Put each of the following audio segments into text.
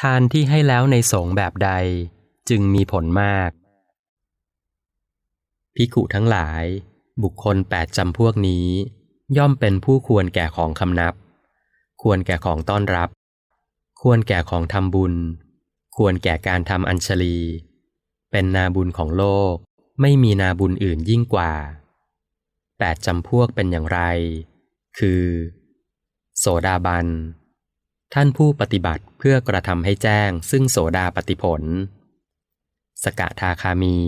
ทานที่ให้แล้วในสงแบบใดจึงมีผลมาก พิกุทั้งหลาย บุคคลแปดจำพวกนี้ ย่อมเป็นผู้ควรแก่ของคำนับ ควรแก่ของต้อนรับ ควรแก่ของทำบุญ ควรแก่การทำอัญชลี เป็นนาบุญของโลก ไม่มีนาบุญอื่นยิ่งกว่าแปดจำพวกเป็นอย่างไร คือ โสดาบัน ท่านผู้ปฏิบัติเพื่อกระทำให้แจ้งซึ่งโสดาปฏิผล สกทาคามี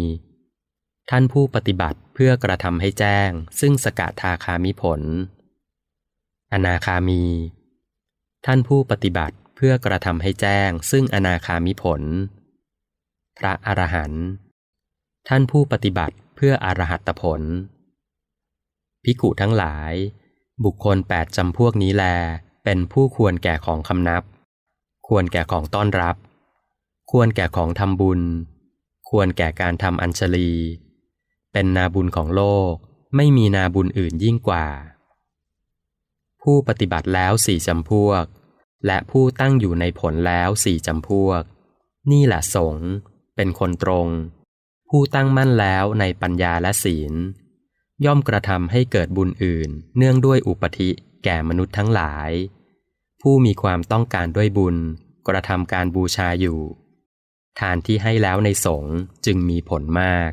ท่านผู้ปฏิบัติเพื่อกระทำให้แจ้ง ซึ่งสกทาคามิผล อนาคามี ท่านผู้ปฏิบัติเพื่อกระทำให้แจ้ง ซึ่งอนาคามิผล พระอรหันต์ ท่านผู้ปฏิบัติเพื่ออรหัตผลภิกุทั้งหลาย บุคคลแปดจำพวกนี้แล เป็นผู้ควรแก่ของคำนับ ควรแก่ของต้อนรับ ควรแก่ของทำบุญ ควรแก่การทำอัญชลี เป็นนาบุญของโลกไม่มีนาบุญอื่นยิ่งกว่า ผู้ปฏิบัติแล้วสี่จำพวก และผู้ตั้งอยู่ในผลแล้วสี่จำพวก นี่แหละสงเป็นคนตรง ผู้ตั้งมั่นแล้วในปัญญาและศีล ย่อมกระทำให้เกิดบุญอื่น เนื่องด้วยอุปธิแก่มนุษย์ทั้งหลาย ผู้มีความต้องการด้วยบุญ กระทำการบูชาอยู่ ทานที่ให้แล้วในสงฆ์จึงมีผลมาก